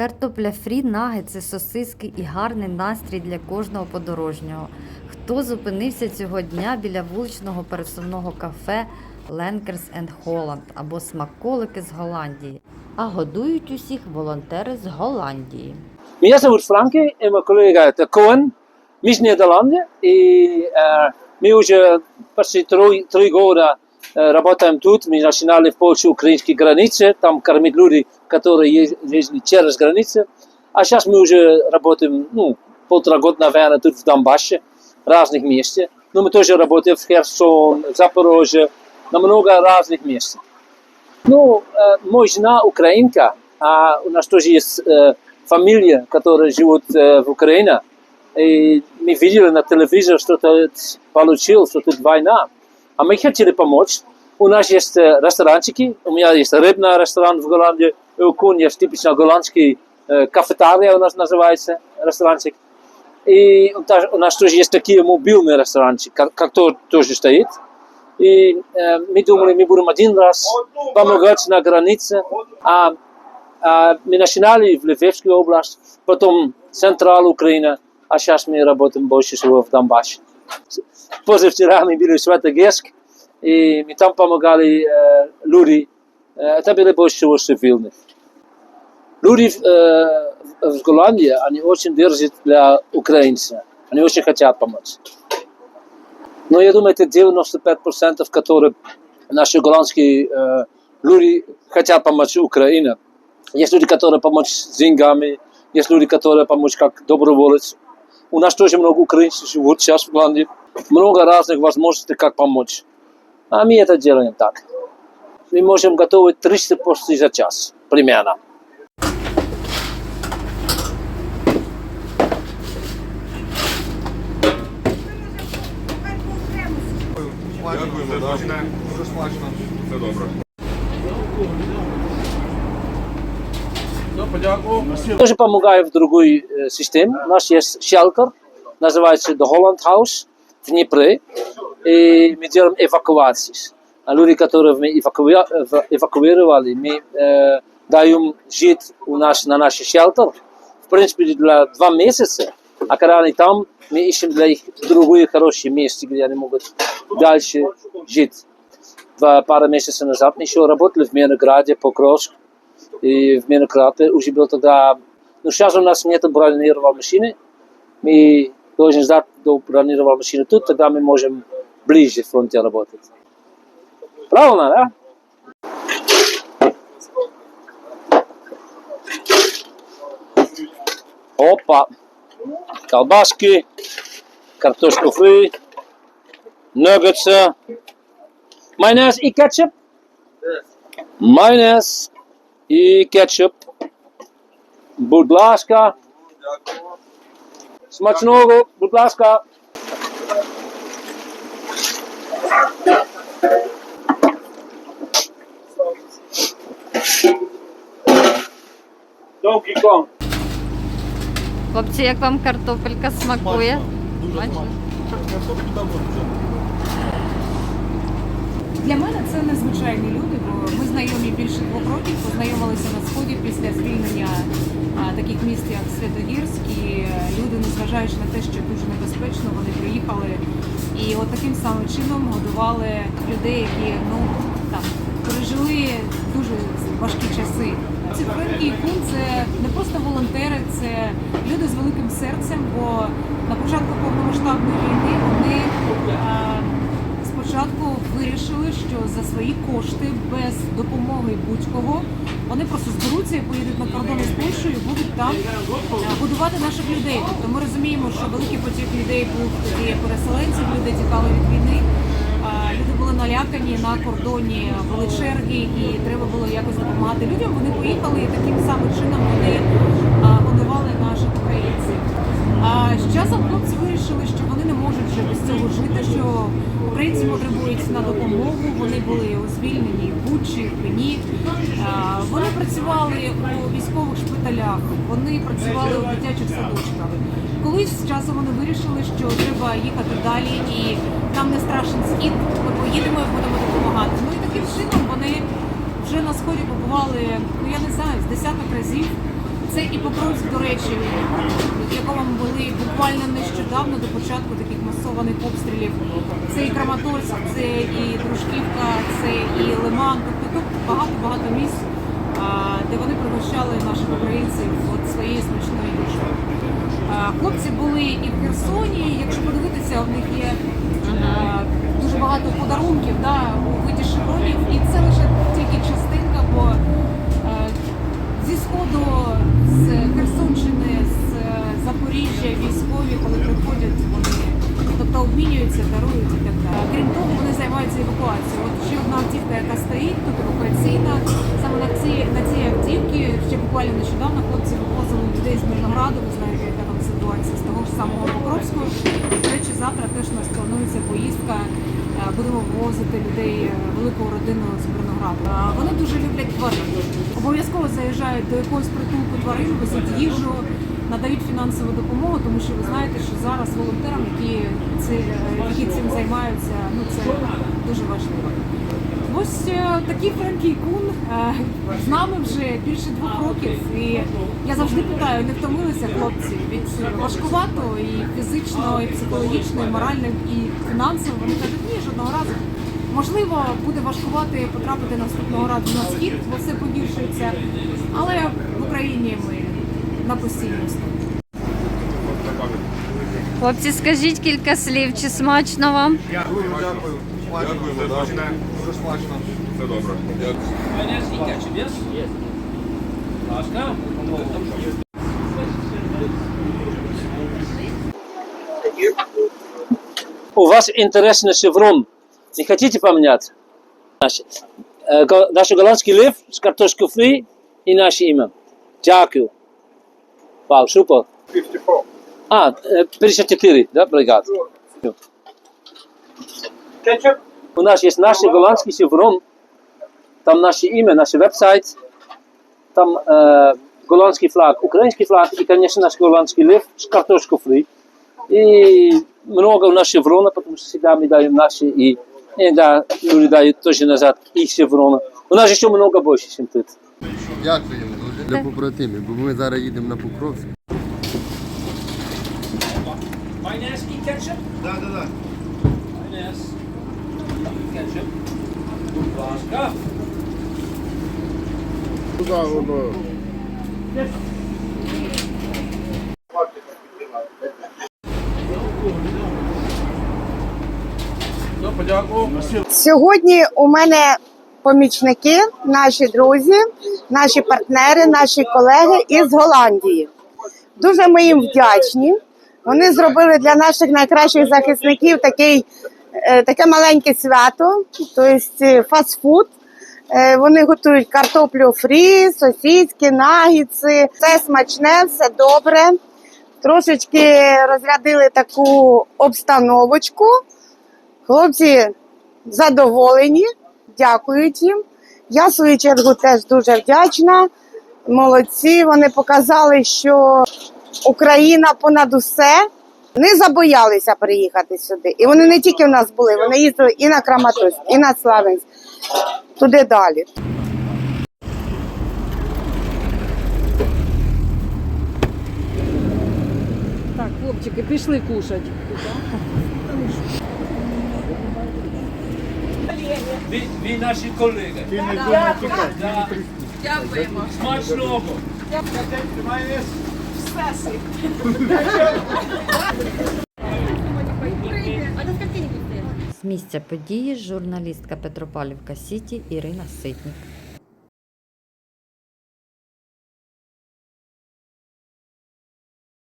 Картопля фрі, нагетси, сосиски і гарний настрій для кожного подорожнього. Хто зупинився цього дня біля вуличного пересувного кафе Ленкерс енд Холланд або смаколики з Голландії. А годують усіх волонтери з Голландії. Меня зовут Франки, и мой коллега это Коэн. Мы из Нидерланды, и э, мы уже почти три, три года э, работаем тут. Мы начинали в Польше украинские границы, там кормить люди, которые ез- ездили через границы. А сейчас мы уже работаем, ну, полтора года, наверное, тут в Донбассе, в разных местах. Но мы тоже работаем в Херсон, в Запорожье, на много разных местах. Ну, э, моя жена украинка, а у нас тоже есть э, фамилия, которая живет э, в Украине. И мы видели на телевизоре, что тут получилось, что тут война. А мы хотели помочь. У нас есть э, ресторанчики. У меня есть рыбный ресторан в Голландии. И у Кун есть типично голландский э, кафетерия у нас называется, ресторанчик. И у нас- у нас тоже есть такие мобильные ресторанчики, как, как то тоже стоит. И э, мы думали, мы будем один раз помогать на границе. А, а мы начинали в Львовской области, потом Централ Украины, а сейчас мы работаем больше всего в Донбассе. Позавчера мы были в Светогорск, и мы там помогали э, люди. Э, это были больше всего цивильных. Люди э, в в Голландии, они очень держат для украинцев. Они очень хотят помочь. Но я думаю, это 95%, которые наши голландские э, люди хотят помочь Украине. Есть люди, которые помочь с деньгами, есть люди, которые помочь как доброволец. У нас тоже много украинцев живут сейчас в Голландии. Много разных возможностей, как помочь. А мы это делаем так. Мы можем готовить 300 порций за час, примерно. Дякуємо, да. Дуже смачно. Все добре. Все, подякував. Тоже помогаю в другой э, системе. У нас есть шелтер, называется The Holland House в Днепре. И мы делаем эвакуации. А люди, которые мы эвакуя- эва- эвакуировали, мы э, даем жить у нас на наш шелтер. В принципе, для два месяца. А когда они там, мы ищем для них другое хорошее место, где они могут дальше жить. Два пару месяцев назад мы еще работали в Мирнограде, Покровск и в Минократе уже был тогда... Ну, сейчас у нас нет бронированной машины. Мы должны ждать до бронированной машины тут, тогда мы можем ближе к фронте работать. Правильно, да? Опа! Колбаски, картошку фри, наггетсы, майонез и кетчуп. Майонез і кетчуп. Будь ласка. Смачного, будь ласка. Donkey Kong. Хлопці, як вам картопелька смакує? Дуже Смачно. смачно. Картоплю там дуже. Для мене це незвичайні люди, бо ми знайомі більше двох років, познайомилися на сході після звільнення таких міст, як Святогірськ, і е, люди, незважаючи на те, що дуже небезпечно, вони приїхали і от таким самим чином годували людей, які ну там пережили дуже важкі часи. Ці і Кун це не просто волонтери, це люди з великим серцем, бо на початку повномасштабної війни вони. а, Спочатку вирішили, що за свої кошти без допомоги будь-кого вони просто зберуться і поїдуть на кордон з Польщею будуть там е, годувати наших людей. Тобто ми розуміємо, що великий потік людей був тоді переселенців, люди тікали від війни. Люди були налякані на кордоні, були черги, і треба було якось допомагати людям. Вони поїхали і таким самим чином вони годували наших українців. А з часом хлопці вирішили, що вони не можуть вже без цього жити, що українці потребують на допомогу. Вони були звільнені в Бучі, Пені. Вони працювали у військових шпиталях, вони працювали у дитячих садочках. Колись з часом вони вирішили, що треба їхати далі, і нам не страшен схід. Ми поїдемо і будемо допомагати. Ну і таким чином вони вже на сході побували, ну я не знаю, з десяток разів. Це і Покровськ, до речі, в якому ми були буквально нещодавно до початку таких масованих обстрілів. Це і Краматорськ, це і Дружківка, це і Лиман. Тобто тут багато-багато місць, де вони пригощали наших українців от своєю смачною їжею. Хлопці були і в Херсоні. Якщо подивитися, в них є дуже багато подарунків да, у виді шевронів, і це лише тільки частинка, бо зі сходу, з Херсонщини, з е, Запоріжжя, військові, коли приходять, вони тобто обмінюються, дарують і так далі. Крім того, вони займаються евакуацією. От ще одна автівка, яка стоїть тут евакуаційна. Саме на цій на цій автівці ще буквально нещодавно хлопці вивозили людей з Мирнограду. Ви знаєте, яка там ситуація з того ж самого Покровського. Завтра теж у нас планується поїздка. Е, Будемо вивозити людей е, велику родину з Мирнограду. Е, Вони дуже люблять тварин. Обов'язково заїжджають до якогось притулку тварин, везуть їжу, надають фінансову допомогу, тому що ви знаєте, що зараз волонтерам, які цим займаються, ну це дуже важливо. Ось е, такий Френкій Кун е, з нами вже більше двох років. І я завжди питаю, не втомилися хлопці від важкувато і фізично, і психологічно, і морально, і фінансово. Вони кажуть, ні, жодного разу. Можливо, буде важкувати потрапити наступного разу на схід, бо все погіршується. Але в Україні ми на постійній основі. Хлопці, скажіть кілька слів, чи смачно вам? Дякую, дякую. Смачно. Дякуємо, да. Дуже смачно. Все добре. Дякую. У вас интересный шеврон. Не хотите поменять? Наш, э, наш голландский лев с картошкой фри и наше имя. Дякую. Вау, супер. 54. А, э, 54, да, бригад. У нас есть наш голландский шеврон, там наше имя, наш веб-сайт, там э, голландский флаг, украинский флаг и, конечно, наш голландский лев с картошкой фри. И много у нас шеврона, потому что всегда мы даем наши, и иногда люди дают тоже назад их шеврона. У нас еще много больше, чем тут. Дякуємо дуже для побратимів, бо ми зараз їдемо на Покровськ. Сьогодні у мене помічники, наші друзі, наші партнери, наші колеги із Голландії. Дуже ми їм вдячні. Вони зробили для наших найкращих захисників такий, таке маленьке свято, тобто фастфуд. Е, Вони готують картоплю фрі, сосиски, нагідси. Все смачне, все добре. Трошечки розрядили таку обстановочку. Хлопці задоволені, дякують їм. Я в свою чергу теж дуже вдячна. Молодці. Вони показали, що Україна понад усе не забоялися приїхати сюди. І вони не тільки в нас були, вони їздили і на Краматорськ, і на Славянськ, туди далі. Так, хлопчики, пішли кушать. Ви, ви наші колеги. Дякуємо. Смачного. З місця події журналістка Петропавлівка Сіті Ірина Ситник.